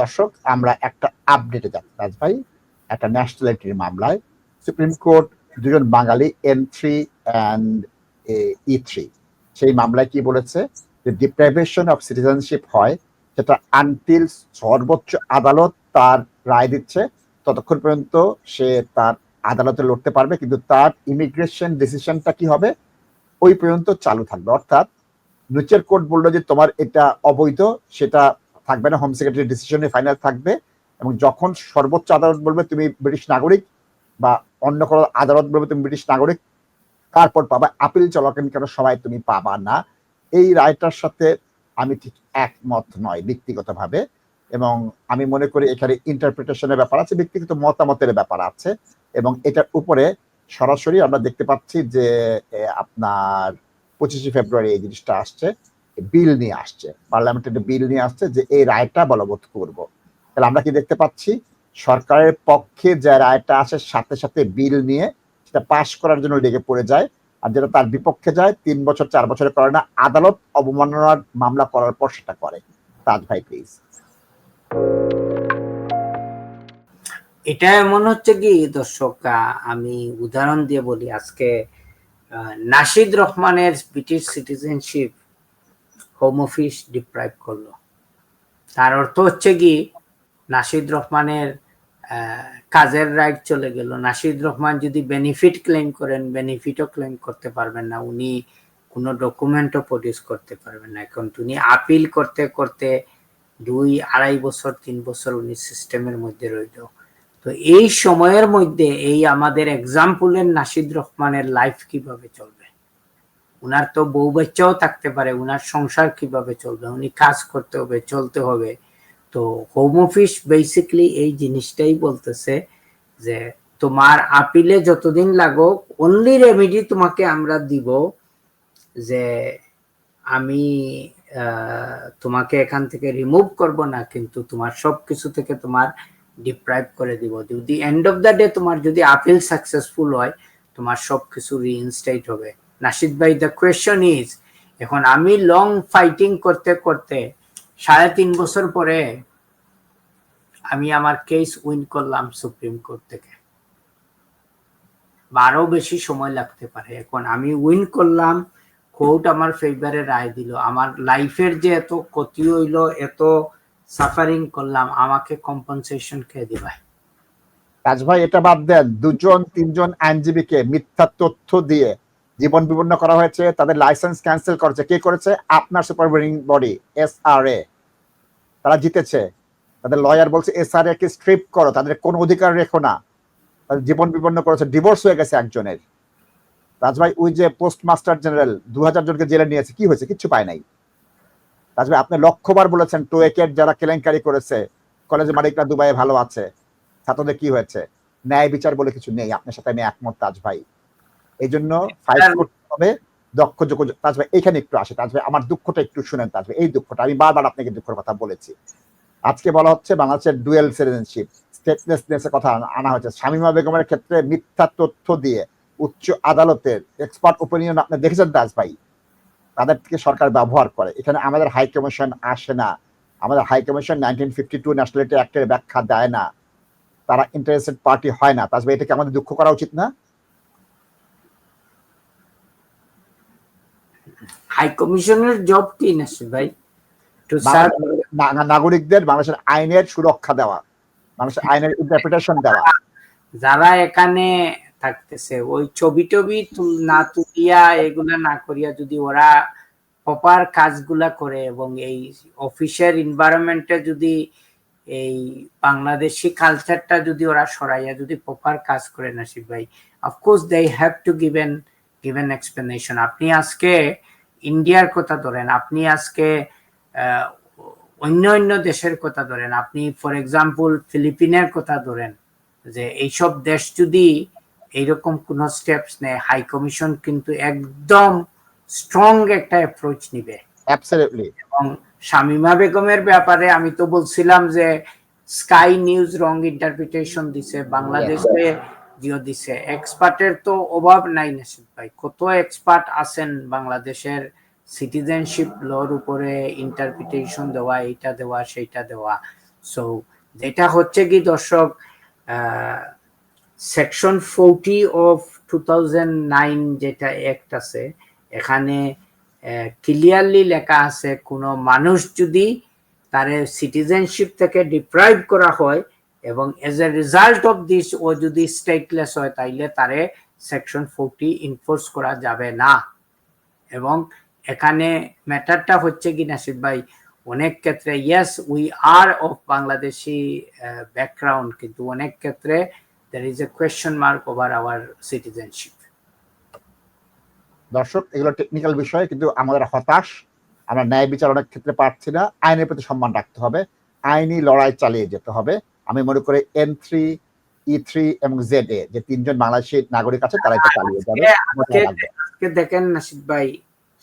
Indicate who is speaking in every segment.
Speaker 1: দর্শক, আমরা একটা আপডেটে যাচ্ছি। রাজ ভাই, একটা ন্যাশনালিটির মামলায় সুপ্রিম কোর্ট দুজন বাঙালি N three and E three সেই মামলায় কি বলেছে? যে ডিপ্রাইভেশন অফ সিটিজেনশিপ হয়, সেটা আনটিল সর্বোচ্চ আদালত তার রায় দিচ্ছে। ততক্ষণ পর্যন্ত সে তার আদালতে লড়তে পারবে, কিন্তু তার ইমিগ্রেশন ডিসিশনটা কি হবে? ওই পর্যন্ত চালু থাকবে। অর্থাৎ নিচের কোর্ট বলল যে তোমার এটা অবৈধ, সেটা থাকবে না হোম সেক্রেটারি ডিসিশনে ফাইনাল থাকবে এবং যখন সর্বোচ্চ আদালত বলবে তুমি ব্রিটিশ নাগরিক বা অন্য কোনো আদালত বলবে তুমি ব্রিটিশ নাগরিক, তারপর পাবা আপিল চলাকালীন কেন সবাই তুমি পাবা না। এই রায়টার সাথে আমি ঠিক একমত নয় ব্যক্তিগতভাবে এবং আমি মনে করি এখানে ইন্টারপ্রিটেশনের ব্যাপার আছে, ব্যক্তিগত মতামতের ব্যাপার আছে এবং এটার উপরে সরাসরি আমরা দেখতে পাচ্ছি যে আপনার পঁচিশে ফেব্রুয়ারি এই জিনিসটা আসছে। বিল নিয়ে আসছে পার্লামেন্টে একটা বিল নিয়ে আসছে যে এই রায়টা বলবৎ করব। তাহলে আমরা কি দেখতে পাচ্ছি? সরকারের পক্ষে যে রায়টা আসে সাথে সাথে বিল নিয়ে সেটা পাশ করার জন্য লেগে পড়ে যায়। আর যেটা তার বিপক্ষে যায়, তিন বছর, চার বছরে করে না, আদালত অবমাননার মামলা করার পর সেটা করে। তাজ ভাই প্লিজ
Speaker 2: এটা এমন হচ্ছে কি, দর্শক আমি উদাহরণ দিয়ে বলি। আজকে নাশিদ রহমানের British citizenship home office deprive করল। তার অর্থ হচ্ছে কি নাশিদ রহমানের কাজের রাইট চলে গেল। নাশিদ রহমান যদি বেনিফিট ক্লেম করেন বেনিফিটও ক্লেম করতে পারবেন না। উনি কোনো ডকুমেন্টও প্রডিউস করতে পারবেন না। এখন উনি আপিল করতে করতে দুই, আড়াই বছর, তিন বছর উনি সিস্টেমের মধ্যে রইল। তো এই সময়ের মধ্যে এই আমাদের এক্সাম্পলের নাসিদ রহমানের লাইফ কীভাবে চলবে? উনার তো বউ বাচ্চাও থাকতে পারে, উনার সংসার কীভাবে চলবে? উনি কাজ করতে হবে, চলতে হবে। তো হোম অফিস বেসিকলি এই জিনিসটাই বলতেছে যে, তোমার আপিলে যতদিন লাগুক অনলি রেমিডি তোমাকে আমরা দিব যে, আমি তোমাকে এখান থেকে রিমুভ করব না, কিন্তু তোমার সব কিছু থেকে তোমার ডিপ্রাইভ করে দিব। যদি এন্ড অফ দ্য ডে তোমার যদি আপিল সাকসেসফুল হয়, তোমার সব কিছু রিইনস্টেট হবে। নাসিদ ভাই দ্য কোয়েশ্চন ইজ এখন আমি লং ফাইটিং করতে করতে সাড়ে তিন বছর পরে আমি আমার কেস উইন করলাম সুপ্রিম কোর্ট থেকে। আরও বেশি সময় লাগতে পারে। এখন আমি উইন করলাম কোর্ট আমার ফেভারে রায় দিল। আমার লাইফের যে এত ক্ষতি হইল, এত সাফারিং করলাম, আমাকে কম্পনসেশন কে দিবে?
Speaker 1: রাজ ভাই, এটা বাদ দেন। দুজন, তিনজন আইনজীবীকে মিথ্যা তথ্য দিয়ে জীবন বিপন্ন করা হয়েছে, তাদের লাইসেন্স ক্যান্সেল করেছে। কে করেছে? আপনার supervising body S R A তারা জিতেছে। তাদের লয়ার বলছে এস আর কে স্ট্রিপ করো, তাদের কোনো অধিকার রেখো না। তাদের জীবন বিপন্ন করেছে ডিভোর্স হয়ে গেছে একজনের। রাজ ভাই ওই যে পোস্ট মাস্টার জেনারেল দু হাজার জনকে জেলে নিয়েছে, কি হয়েছে? কিচ্ছু পায় নাই। রাজভাই, আপনি লক্ষ্যবার বলেছেন, টু টোয়েকের যারা কেলেঙ্কারি করেছে কলেজে মালিকরা দুবাইয়ে ভালো আছে। ছাত্রদের কি হয়েছে? ন্যায় বিচার বলে কিছু নেই। আপনার সাথে আমি একমত তাজ ভাই এই জন্য ফাইট হবে দক্ষ যোগ্য তাজ ভাই এখানে একটু আসে তাজ ভাই আমার দুঃখটা একটু শুনেন তাজ ভাই এই দুঃখটা আমি বারবার আপনাকে দুঃখের কথা বলেছি। আজকে বলা হচ্ছে বাংলাদেশের ডুয়েল সিটিজেনশিপ স্টেটলেসনেস কথা আনা হয়েছে। শামিমা বেগমের ক্ষেত্রে মিথ্যা তথ্য দিয়ে উচ্চ আদালতের এক্সপার্ট ওপিনিয়ন আপনি দেখেছেন তাজ ভাই তাদের থেকে সরকার ব্যবহার করে। এখানে আমাদের হাই কমিশন আসে না। আমাদের high commission nineteen fifty two nationality অ্যাক্টের ব্যাখ্যা দেয় না। তারা ইন্টারেস্টেড পার্টি হয় না। তাছাড়া এটাকে আমাদের দুঃখ করা উচিত না?
Speaker 2: হাই কমিশনের জব কি ভাই?
Speaker 1: নাগরিকদের বাংলাদেশের আইনের সুরক্ষা দেওয়া বাংলাদেশের আইনের ইন্টারপ্রিটেশন দেওয়া।
Speaker 2: যারা এখানে থাকতেছে ওই ছবি টবি না তুলিয়া এগুলা না করিয়া যদি ওরা প্রপার কাজগুলা করে এবং এই অফিসের এনভায়রনমেন্টে যদি এই বাংলাদেশি কালচারটা যদি ওরা সরাইয়া যদি প্রপার কাজ করে নাসিব ভাই of course they have to given given explanation আপনি আজকে ইন্ডিয়ার কথা ধরেন আপনি আজকে অন্য অন্য দেশের কথা ধরেন আপনি ফর এক্সাম্পল ফিলিপিনের কথা ধরেন যে এইসব দেশ যদি এইরকম কোন স্টেপস নেয় হাই কমিশন কিন্তু একদম স্ট্রং একটা অ্যাপ্রোচ নিবে।
Speaker 1: অ্যাবসলিউটলি
Speaker 2: এবং শামিমা বেগমের ব্যাপারে আমি তো বলছিলাম যে স্কাই নিউজ রং ইন্টারপ্রিটেশন দিছে বাংলাদেশে জিও দিছে। এক্সপার্টের তো অভাব নাই নাসিদ ভাই। কত এক্সপার্ট আছেন বাংলাদেশের সিটিজেনশিপ লর উপরে ইন্টারপ্রিটেশন দেওয়া, এইটা দেওয়া, সেইটা দেওয়া। সো যেটা হচ্ছে কি দর্শক section forty of two nine যেটা অ্যাক্ট আছে, এখানে ক্লিয়ারলি লেখা আছে কোনো মানুষ যদি তার সিটিজেনশিপ থেকে ডিপ্রাইভ করা হয় এবং as a result of this ও যদি স্টেটলেস হয়, তাইলে তারে সেকশন ফোরটি ইনফোর্স করা যাবে না। এবং এখানে ম্যাটারটা হচ্ছে কি নাসিদ ভাই, অনেক ক্ষেত্রে yes we are of Bangladeshi background কিন্তু অনেক ক্ষেত্রে there is a question mark over our citizenship
Speaker 1: দর্শক, এগুলো টেকনিক্যাল বিষয়, কিন্তু আমাদের হতাশ। আমরা ন্যায় বিচার অনেক ক্ষেত্রে পাচ্ছি না। আইনের প্রতি সম্মান রাখতে হবে। আইনি লড়াই চালিয়ে যেতে হবে। আমি মনে করি এন থ্রি ই থ্রি এবং জেড এ যে তিনজন বাংলাদেশি নাগরিক আছে তারা এটা চালিয়ে যাবে।
Speaker 2: আজকে দেখেন নাসিদ ভাই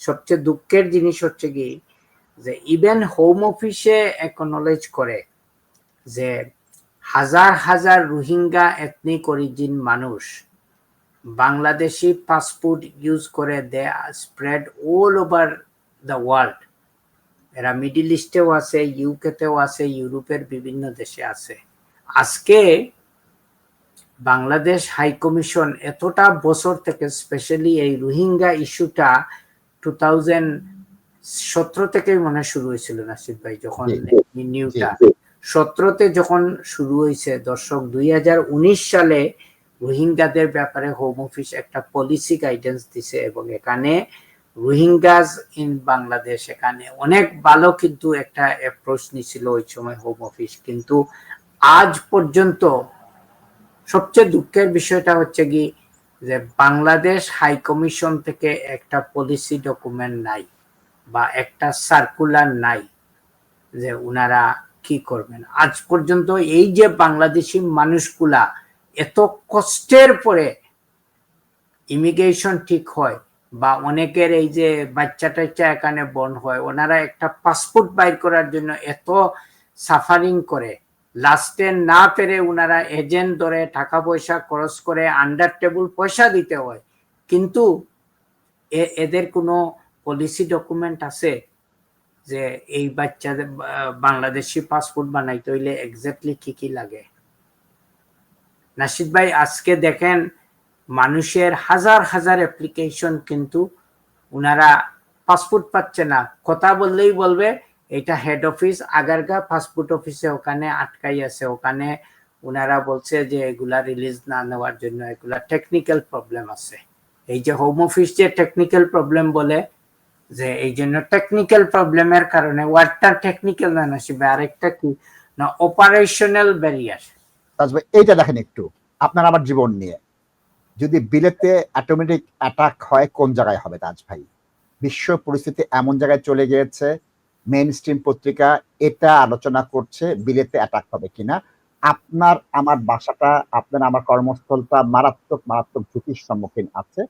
Speaker 2: সবচেয়ে দুঃখের জিনিস হচ্ছে কি যে ইভেন হোম অফিসে একনলেজ করে যে হাজার হাজার রোহিঙ্গা এথনিক অরিজিন মানুষ বাংলাদেশি পাসপোর্ট ইউজ করে they spread all over the world এরা মিডিল ইস্টেও আছে ইউকেতেও আছে ইউরোপের বিভিন্ন দেশে আছে। আজকে বাংলাদেশ হাই কমিশন এতটা বছর থেকে স্পেশালি এই রোহিঙ্গা ইস্যুটা টু থাউজেন্ড সতেরো থেকে মনে শুরু হয়েছিল নাসিদ ভাই যখন নিউটা সতেরোতে যখন শুরু হয়েছে দর্শক দুই সালে রোহিঙ্গাদের ব্যাপারে হোম অফিস একটা পলিসি গাইডেন্স দিছে এবং এখানে রোহিঙ্গাজ ইন বাংলাদেশ এখানে অনেক ভালো কিন্তু একটা অ্যাপ্রোচ নিছিল ওই সময় হোম অফিস কিন্তু আজ পর্যন্ত সবচেয়ে দুঃখের বিষয়টা হচ্ছে কি, যে বাংলাদেশ হাই কমিশন থেকে একটা পলিসি ডকুমেন্ট নাই বা একটা সার্কুলার নাই যে উনারা কি করবেন। আজ পর্যন্ত এই যে বাংলাদেশি মানুষগুলা এত কষ্টের পরে ইমিগ্রেশন ঠিক হয় বা অনেকের এই যে বাচ্চা টাচ্চা এখানে বন হয়, ওনারা একটা পাসপোর্ট বাইর করার জন্য এত সাফারিং করে লাস্টে না পেরে ওনারা এজেন্ট ধরে টাকা পয়সা খরচ করে আন্ডার টেবল পয়সা দিতে হয়। কিন্তু এদের কোনো পলিসি ডকুমেন্ট আছে যে এই বাচ্চাদের বাংলাদেশি পাসপোর্ট বানাইতে হইলে এক্স্যাক্টলি কি কি লাগে? নাসিদ ভাই, আজকে দেখেন মানুষের হাজার হাজার অ্যাপ্লিকেশন কিন্তু উনারা পাসপোর্ট পাচ্ছে না। কথা বললেই বলবে এটা হেড অফিস আগারগা পাসপোর্ট অফিসে ওখানে আটকাই আছে। ওখানে উনারা বলছে যে এগুলা রিলিজ না নেওয়ার জন্য এগুলা টেকনিক্যাল প্রবলেম আছে। এই যে হোম অফিস যে টেকনিক্যাল প্রবলেম বলে, যে এই জন্য টেকনিক্যাল প্রবলেমের কারণে ওয়ার্ডটা টেকনিক্যাল না, নাসিবে আরেকটা কি? না অপারেশনাল ব্যারিয়ার
Speaker 1: তাজভাই এইটা দেখেন একটু, আপনার আমার জীবন নিয়ে। যদি বিলেতে অটোমেটিক অ্যাটাক হয়, কোন জায়গায় হবে তাজ ভাই? বিশ্ব পরিস্থিতি এমন জায়গায় চলে গিয়েছে মেইন স্ট্রিম পত্রিকা এটা আলোচনা করছে, বিলেতে অ্যাটাক হবে কিনা। আপনার, আমার বাসাটা, আপনার আমার কর্মস্থলটা মারাত্মক মারাত্মক ঝুঁকির সম্মুখীন আছে।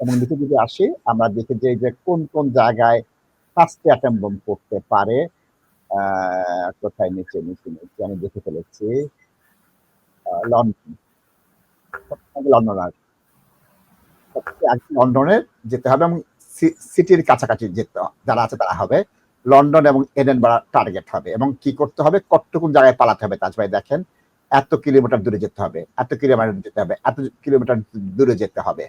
Speaker 1: এবং দিকে যদি আসি, আমরা দেখি যে যে কোন কোন জায়গায় ফার্স্টে অ্যাটেম্প করতে পারে কোথায় নিচে নিচে নিচে, আমি দেখে ফেলেছি। লন্ডন। লন্ডন আর লন্ডনে যেতে হবে এবং সিটির কাছাকাছি যেতে, যারা আছে তারা হবে। লন্ডন এবং এডেনবারা টার্গেট হবে এবং কি করতে হবে? কতটুকুন জায়গায় পালাতে হবে তাজ ভাই দেখেন? এত কিলোমিটার দূরে যেতে হবে, এত কিলোমিটার যেতে হবে, এত কিলোমিটার দূরে যেতে হবে।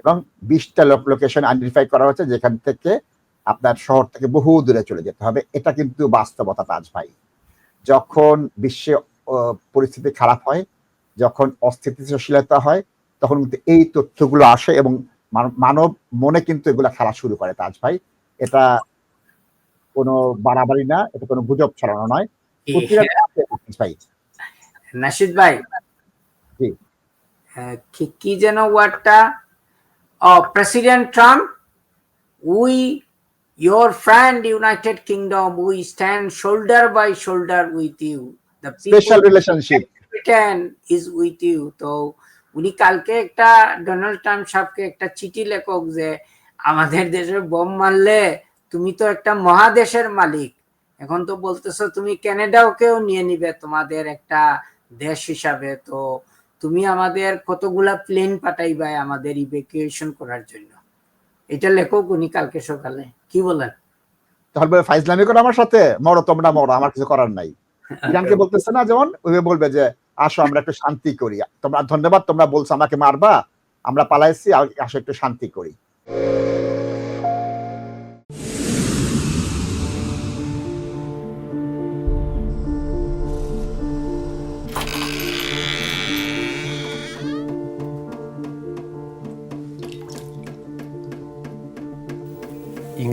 Speaker 1: এবং বিশটা লোকেশন আইডেন্টিফাই করা হয়েছে যেখান থেকে আপনার শহর থেকে বহু দূরে চলে যেতে হবে। এটা কিন্তু বাস্তবতা তাজ ভাই। যখন বিশ্বে পরিস্থিতি খারাপ হয়, যখন অস্থিতিশীলতা হয়, তখন কিন্তু এই তথ্যগুলো আসে এবং মানব মনে কিন্তু এগুলো খেলা শুরু করে তাজ ভাই। এটা কোনো বাড়াবাড়ি না এটা কোনো গুজব ছড়ানো নয়।
Speaker 2: হ্যাঁ। হ্যাঁ, kingdom we stand shoulder by
Speaker 1: shoulder with you.
Speaker 2: Special relationship with you তো উনি কালকে একটা ডোনাল্ড ট্রাম্প সাহেবকে একটা চিঠি লেখক যে আমাদের দেশে বোম মারলে তুমি তো একটা মহাদেশের মালিক। এখন তো বলতেছো তুমি ক্যানাডাওকেও নিয়ে নিবে তোমাদের একটা দেশ হিসাবে। তো তুমি আমাদের কতগুলা প্লেন পাঠাইবা আমাদের ইভ্যাকুয়েশন করার জন্য? এটা লেখক উনি কালকে সকালে। কি বলেন?
Speaker 1: তাহলে ফাইজলামি করো আমার সাথে। মরো তোমরা মরো আমার কিছু করার নাই। ইরানকে বলতেছে না যেমন ওইভাবে বলবে যে আসো আমরা একটু শান্তি করি। তোমরা ধন্যবাদ তোমরা বলছো আমাকে মারবা আমরা পালাইছি আসো একটু শান্তি করি।